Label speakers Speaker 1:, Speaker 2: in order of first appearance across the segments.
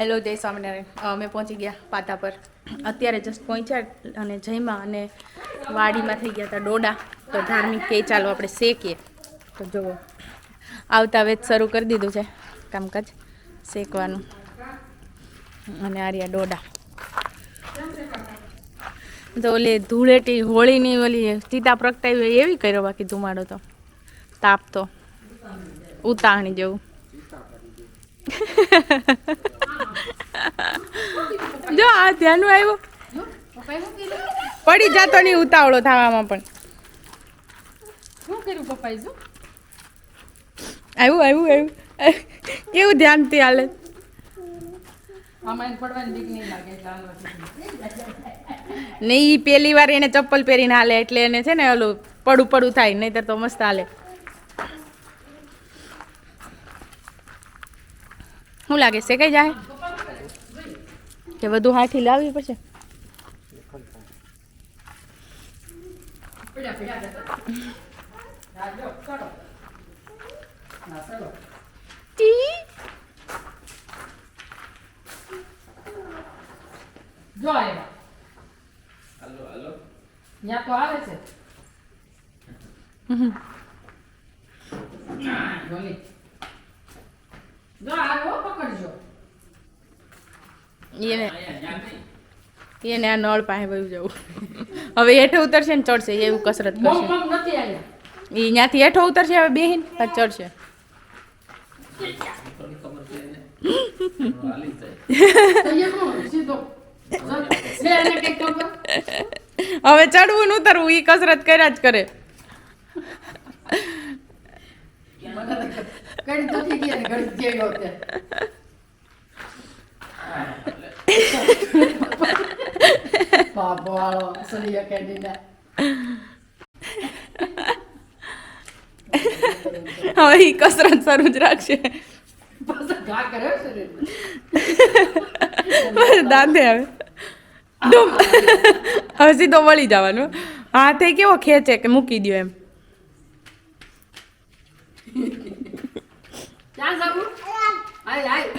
Speaker 1: Hello જય સ્વામિનારાયણ. અમે પહોંચી ગયા પાટા પર. અત્યારે જસ્ટ પહોંચ્યા અને જયમાં અને વાડીમાં થઈ ગયા હતા ડોડા. તો ધાર્મિક કે ચાલો આપણે શેકીએ. તો જુઓ આવતા વેત શરૂ કરી દીધું છે કામકાજ શેકવાનું. અને આર્યા ડોડા. તો ઓલી ધૂળેટી હોળીની ઓલી સીતા પ્રગટાવી એવી કર્યો બાકી ધુમાડો તો. તાપ તો. ઉતાવણી જેવું. જો, આ ધ્યાનું આવ્યું. પડી જતો નહીં ઉતાવળો થવામાં પણ.
Speaker 2: શું કર્યું પપ્પાએ જો
Speaker 1: આવ્યું આવ્યું આવ્યું. કેવું ધ્યાનથી હાલે? ને ઈ પહેલી વાર એને ચપ્પલ પહેરીને હાલે એટલે એને છે ને ઓલું પડું પડું થાય, નહીતર તો મસ્ત હાલે. શું લાગે છે? કઈ જાય? કે વધુ હાથી લાવવી પડશે
Speaker 2: જો આવો પકડજો
Speaker 1: એને એને આ નળ પાસે વયું જવું. હવે હેઠે ઉતરશે ને ચડશે એવું કસરત કરશે. એ ત્યાંથી હેઠો ઉતરશે હવે બેહીન પછી ચડશે.
Speaker 2: તો જો,
Speaker 1: હવે ચડવું ને ઉતરવું એ કસરત કર્યા જ કરે.
Speaker 2: કઈ દુખી ગઈ ને ઘડી જેવી બાબો વાળો સૂર્ય કેન્ડીના
Speaker 1: હવે એ કસરત શરૂ જ રાખશે દાંતે હવે. હવે સીધો વળી જવાનું. હાથે કેવો ખેંચે કે મૂકી દો એમ.
Speaker 2: ક્યાં જવું? આય આય.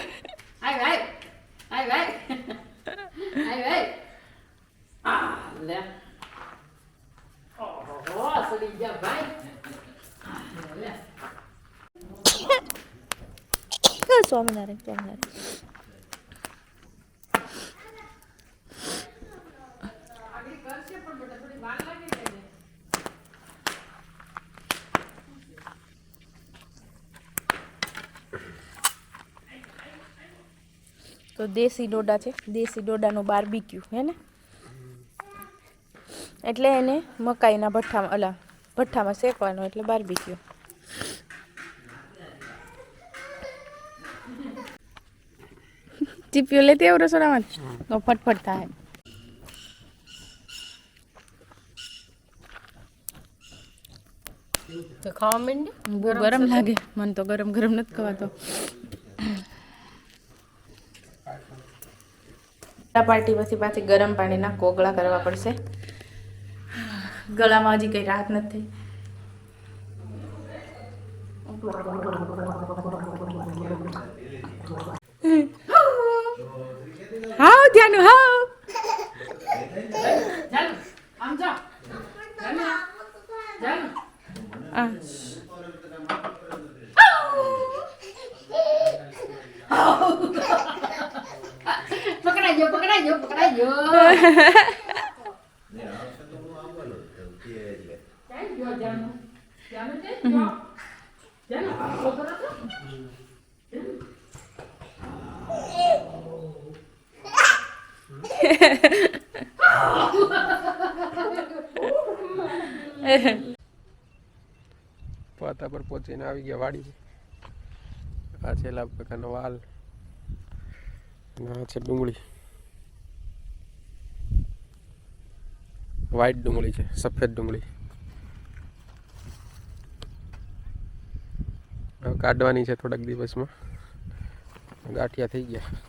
Speaker 1: સ્વામિનારાયણ સ્વામિનારાયણ. તો દેશી ડોડા છે, દેશી ડોડાનો બારબીક્યુ હે ને? એટલે એને મકાઈના ભઠ્ઠામાં અલા, ભઠ્ઠામાં શેકવાનો, એટલે બારબીક્યુ ચીપીઓ લેતી આવું રસોડામાં તો ફટફટ થાય
Speaker 2: તો ખાવા માંડે
Speaker 1: બહુ ગરમ લાગે મને તો ગરમ ગરમ નથી ખવાતો પાર્ટી પછી પાછી ગરમ પાણીના કોગળા કરવા પડશે ગળામાં હજી કઈ રાહત નથી થઈ હાવ ધ્યાન હાવ
Speaker 2: ચાલ આમ જા ચાલ ચાલ
Speaker 1: આ
Speaker 2: પકડાઈ ગયો પકડાઈ ગયો પકડાઈ ગયો ક્યાં ગયો જાનુ? જાનુ ક્યાં ગયો? જાનુ, ઊભો રહો તો.
Speaker 3: પાતા પર પહોંચીને આવી ગયા વાડી આ છે લાભ કાકાનો વાલ. આ છે ડુંગળી. વ્હાઈટ ડુંગળી છે, સફેદ ડુંગળી. કાઢવાની છે થોડાક દિવસમાં. ગાંઠિયા થઈ ગયા.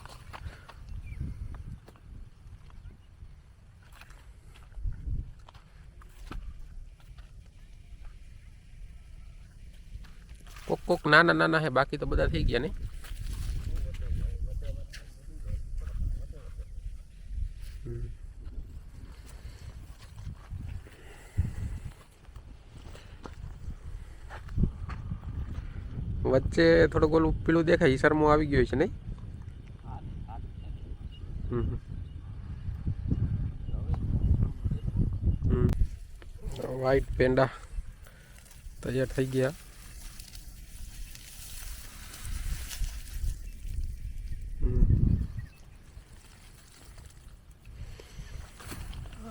Speaker 3: કોક કોક નાના નાના હે બાકી તો બધા થઈ ગયા ને વચ્ચે થોડુંક ઓલું પેલું દેખાય ઈસરમો આવી ગયો છે નહીં વાઈટ પેંડા તૈયાર થઈ ગયા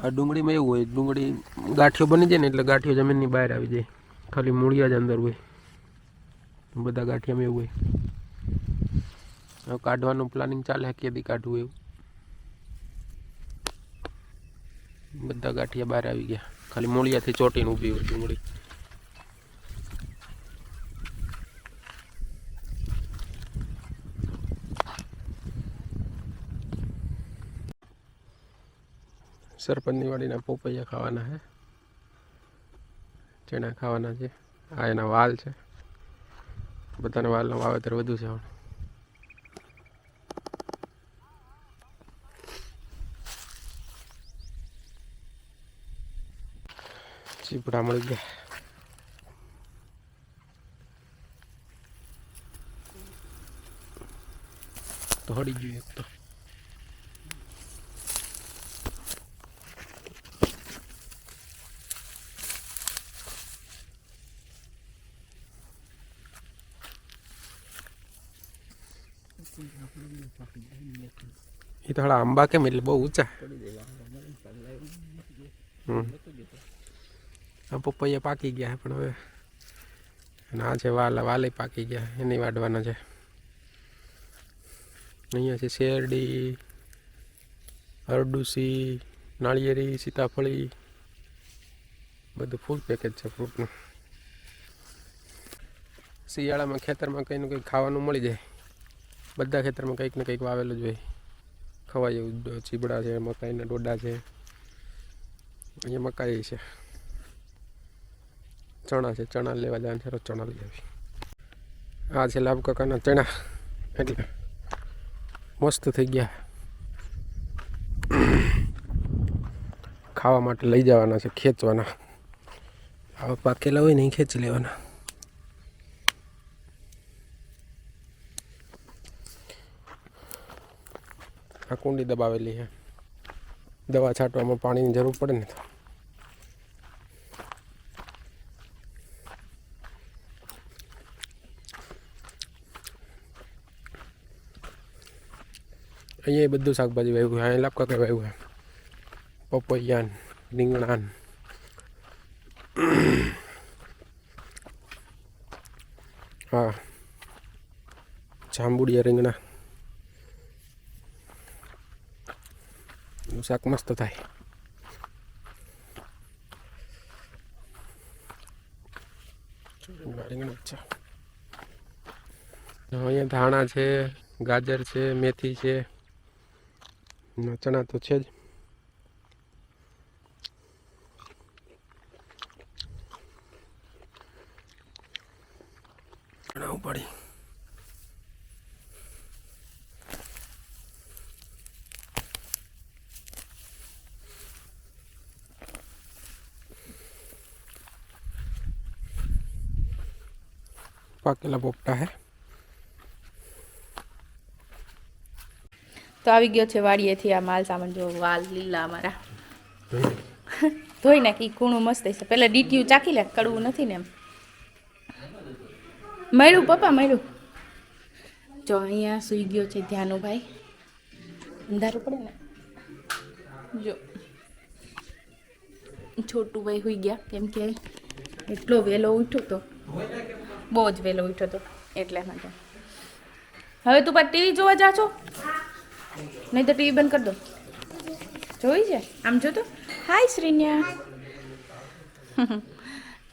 Speaker 3: ડુંગળીમાં એવું હોય, ડુંગળી ગાંઠિયો બની જાય ને એટલે ગાંઠિયો જમીનની બહાર આવી જાય. ખાલી મૂળિયા જ અંદર હોય. બધા ગાંઠિયામાં એવું હોય. હવે કાઢવાનું પ્લાનિંગ ચાલે કેદી કાઢવું એવું. બધા ગાંઠિયા બહાર આવી ગયા. ખાલી મૂળિયાથી ચોટીને ઊભી હોય ડુંગળી. સરપંચની વાડીના પોપૈયા ખાવાના છે. ચણા ખાવાના છે. આ એના વાલ છે. બધાના વાલનું વાવેતર વધુ છે હવે. ચીપડા મળી ગયા. તો હળી ગયું એક તો. એ તો હાડા આંબા કેમ એટલે બહુ ઊંચા? આ પપૈયા પાકી ગયા પણ હવે અને આ છે વાલ, વાલે પાકી ગયા એની વાઢવાના છે. અહીંયા છે શેરડી અરડુસી નાળિયેરી, સીતાફળી, બધું ફૂલ પેકેજ છે ફ્રૂટનું શિયાળામાં ખેતરમાં કંઈ ને કંઈ ખાવાનું મળી જાય. બધા ખેતરમાં કંઈક ને કંઈક વાવેલું જ હોય. ખવાય ડ- ચીબડા છે, મકાઈના ડોડા છે. અહીંયા મકાઈ છે. ચણા છે, ચણા લેવા જવાનું છે ચણા લઈ આવી આ છે લાભકાકાના ચણા. એટલે મસ્ત થઈ ગયા. ખાવા માટે લઈ જવાના છે, ખેંચવાના. આવા પાકેલા હોય ને એ ખેંચી લેવાના. આ કુંડી દબાવેલી છે. દવા છાંટવામાં પાણીની જરૂર પડે ને તો. અહીંયા બધું શાકભાજી વાવ્યું અહીંયા લાપકા કઈ વાવ્યું છે? પપૈયાન, રીંગણાન. હા. જાંબુડિયા રીંગણા. શાક મસ્ત થાય અહીંયા ધાણા છે ગાજર છે મેથી છે ચણા તો છે જ ચણા ઉપાડી પાકેલા પોપટા હે
Speaker 1: તો આવી ગયો છે વાડીએથી આ માલ સામાન જો વાલ લીલા અમારા. ધોઈ? નાખી કૂણું મસ્ત છે. પેલા ડીટીયું ચાખી લે કડવું નથી ને એમ. મળ્યું પપ્પા મળ્યું જો અહીંયા સૂઈ ગયો છે ધ્યાનુભાઈ. અંધારું પડે ને? જો. છોટું ભાઈ હોઈ ગયા કેમ કે એટલો વહેલો ઉઠ્યો તો. બહુ જ વહેલો ઉઠ્યો હતો એટલે માટે. હવે તું પાછ ટીવી જોવા જા છો નહીં તો ટીવી બંધ કરી દો. જોઈ છે? આમ જો તો. હાય શ્રીન્યા.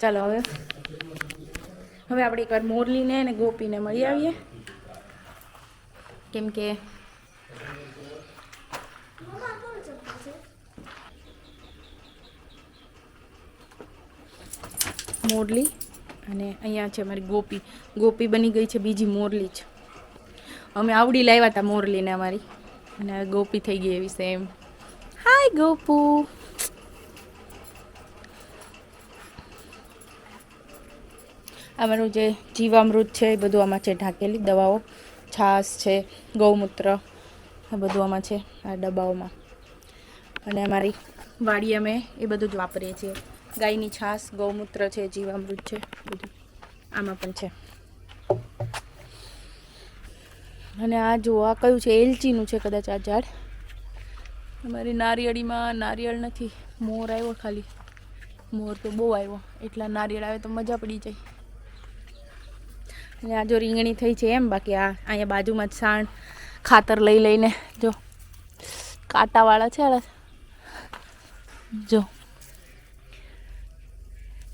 Speaker 1: ચાલો હવે. હવે આપણે એકવાર મોરલીને અને ગોપીને મળી આવીએ. કેમ કે મોરલી અને અહીંયા છે અમારી ગોપી. ગોપી બની ગઈ છે બીજી મોરલી જ. અમે આવડી લાવ્યા હતા મોરલીને અમારી. અને ગોપી થઈ ગઈ એવી સેમ હાય ગોપુ. અમારું જે જીવામૃત છે એ બધું આમાં છે ઢાંકેલી, દવાઓ, છાશ છે, ગૌમૂત્ર, આ બધું આમાં છે, આ ડબ્બાઓમાં. અને અમારી વાડી અમે એ બધું જ વાપરીએ છીએ. ગાયની છાશ ગૌમૂત્ર છે, જીવામૃત છે, બધું આમાં પણ છે. અને આ જો, આ કયું છે? એલચીનું છે કદાચ આ ઝાડ. અમારી નારિયેળીમાં નારિયેળ નથી, મોર આવ્યો ખાલી. મોર તો બહુ આવ્યો, એટલા નારિયેળ આવે તો મજા પડી જાય. અને આ જો રીંગણી થઈ છે એમ, બાકી આ અહીંયા બાજુમાં જ સાણ ખાતર લઈ લઈને જો, કાંટાવાળા છે જો.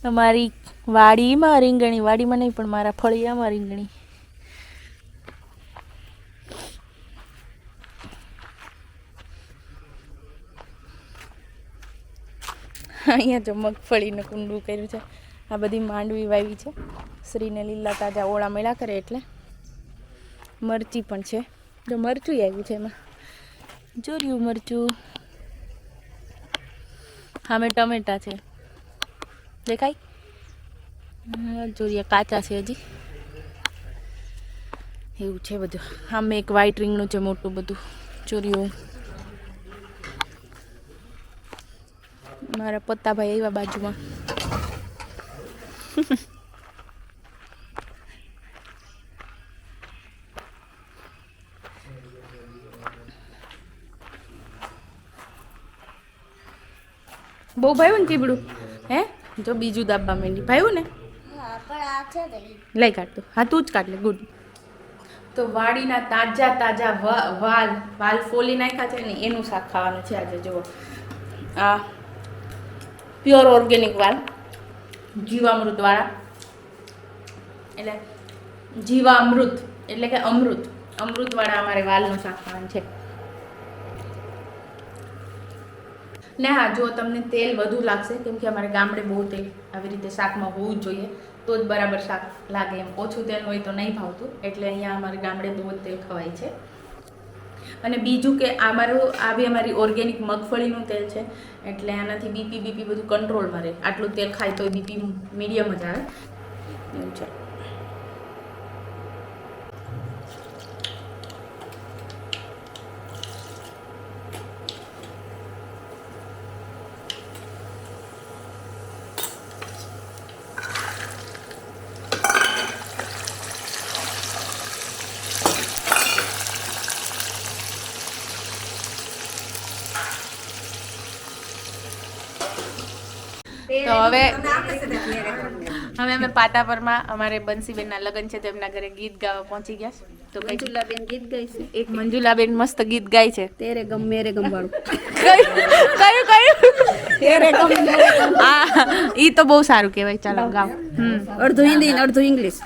Speaker 1: તમારી વાડીમાં રીંગણી, વાડીમાં નહીં, પણ મારા ફળિયામાં રીંગણી. અહીંયા જો મગફળીનું કુંડું કર્યું છે. આ બધી માંડવી વાવી છે. શ્રીને લીલા તાજા ઓળા મેળા કરે એટલે. મરચી પણ છે. જો મરચું આવ્યું છે એમાં. જોર્યું મરચું. સામે ટમેટા છે. દેખાય? જોરિયા કાચા છે હજી. એવું છે બધું. આમ એક વ્હાઈટ રીંગણું છે મોટું બધું ચોર્યું મારા પત્તાભાઈ આવ્યા બાજુમાં. બહુ ભાઈ ને ચીબડું? હે? જો બીજું દાબા માંડી. ભાયું ને? લઈ કાઢતું હા તું જ કાઢ લે. ગુડ. તો વાડીના તાજા તાજા વાલ વાલ ફોલી નાખ્યા છે ને એનું શાક ખાવાનું છે આજે જુઓ. આ પ્યોર ઓર્ગેનિક વાલ. જીવામૃતવાળા. એટલે જીવામૃત એટલે કે અમૃત. અમૃતવાળા અમારે વાલનું શાક ખાવાનું છે. ને હા, જો તમને તેલ વધુ લાગશે, કેમ કે અમારે ગામડે બહુ તેલ આવી રીતે શાકમાં હોવું જ જોઈએ, તો જ બરાબર શાક લાગે એમ. ઓછું તેલ હોય તો નહીં ભાવતું, એટલે અહીંયા અમારે ગામડે બહુ જ તેલ ખવાય છે. અને બીજું કે અમારું, આ બી અમારી ઓર્ગેનિક મગફળીનું તેલ છે, એટલે આનાથી બીપી બીપી બધું કંટ્રોલમાં રહે. આટલું તેલ ખાય તો બીપી મીડિયમ જ આવે. એવું છે. તો હવે હવે અમે પાટાપરમાં અમારે બંસીબેનના લગ્ન છે તો એમના ઘરે ગીત ગાવા પહોંચી ગયા છે. તો
Speaker 2: મંજુલાબેન ગીત ગાય છે.
Speaker 1: એક મંજુલાબેન મસ્ત ગીત ગાય છે.
Speaker 2: તેરે ગમ મેરે ગમ વાળું.
Speaker 1: કયું? કયું
Speaker 2: તેરે ગમ મેરે ગમ
Speaker 1: હા ઈ તો બહુ સારું કહેવાય. ચાલો ગાઓ. હમ.
Speaker 2: અડધું હિન્દી ને અડધું ઇંગ્લિશ.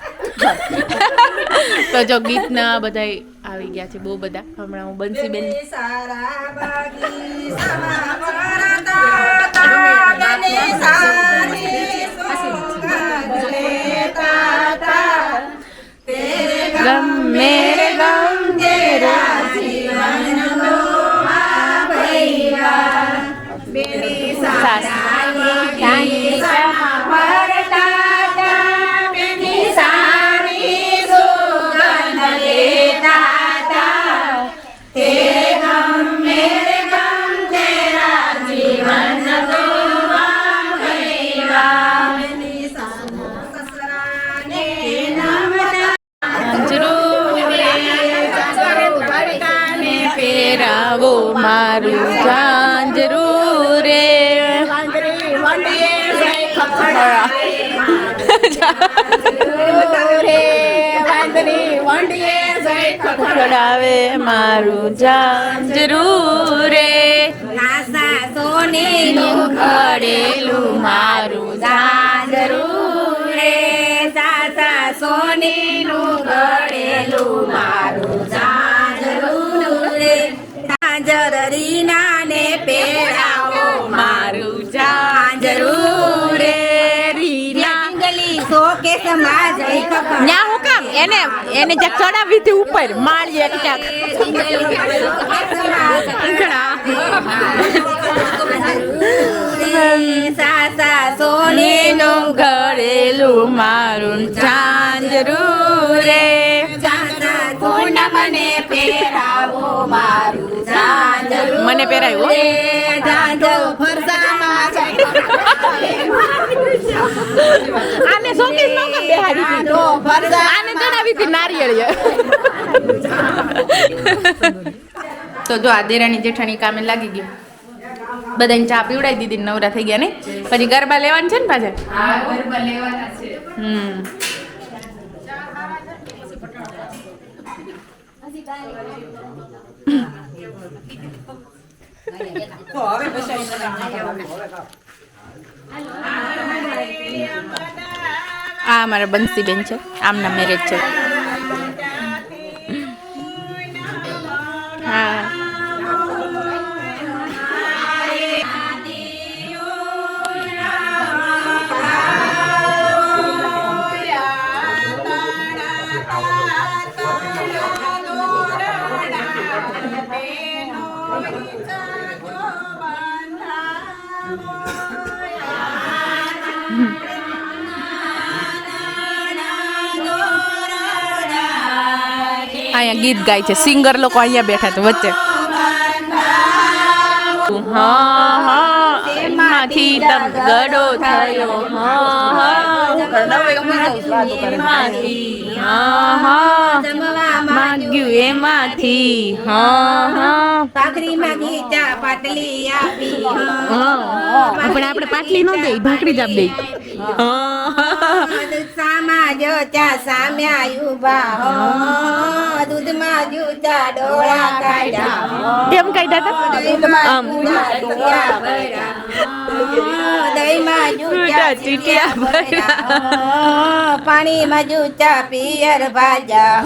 Speaker 1: તો જો ગીતના બધા આવી ગયા છે બહુ બધા. હમણાં હું બંસીબેન ગમ મેરે ગમ તેરા ખખડાવે મારું ઝાંઝરું રે સોનીનું ઘડેલું મારું ઝાંઝરું રે સાસા સોનીનું ઘડેલું મારું ઝાંઝરું રે
Speaker 2: રીના ને પેરાવો
Speaker 1: મારું ઝાંઝરું રે રીના.
Speaker 2: ગલી શોકેસમાં જઈ ખખડ
Speaker 1: હું એને એને જ્યાં ચડાવી હતી ઉપર માળીએ ક્યાંક.
Speaker 4: સાસા સોનીનું ઘરેલું મારું ઝાંઝરું રે
Speaker 2: મને પહેરાવો મારું
Speaker 4: મને પહેરાવ્યું હો. આને શોકેસ નો કર બેહાડી
Speaker 2: ફરસા
Speaker 4: આને ચડાવી હતી નારિયેળ તો જો આ દેરાણી જેઠાણી કામે લાગી ગયું બધાને ચા પીવડાવી દીધી ને નવરા થઈ ગયા ને? પછી ગરબા લેવાનું છે ને પાછા?
Speaker 2: ગરબા લેવાના છે.
Speaker 4: હમ. આ અમારા બંસીબેન છે. આમના મેરેજ છે. હા. અહીંયા ગીત ગાય છે. સિંગર લોકો અહીંયા બેઠા છે વચ્ચે. એમાંથી તમ ગડો થયો હા. માગ્યું એમાંથી હા. હા
Speaker 2: ભાખરી માંગી પાટલી આપી
Speaker 4: પણ આપણે પાટલી ન દઈ ભાખરી જ આપ દઈ. હા
Speaker 2: સામા જો ચા સામ્યા યુબા હો. દૂધમાં જો ડોળા કાઢ્યા
Speaker 4: કેમ કાઢ્યા આમ.
Speaker 2: દહીંમાં
Speaker 4: ચીટિયા ભર્યા.
Speaker 2: પાણીમાં જૂચા પિયર ભાજા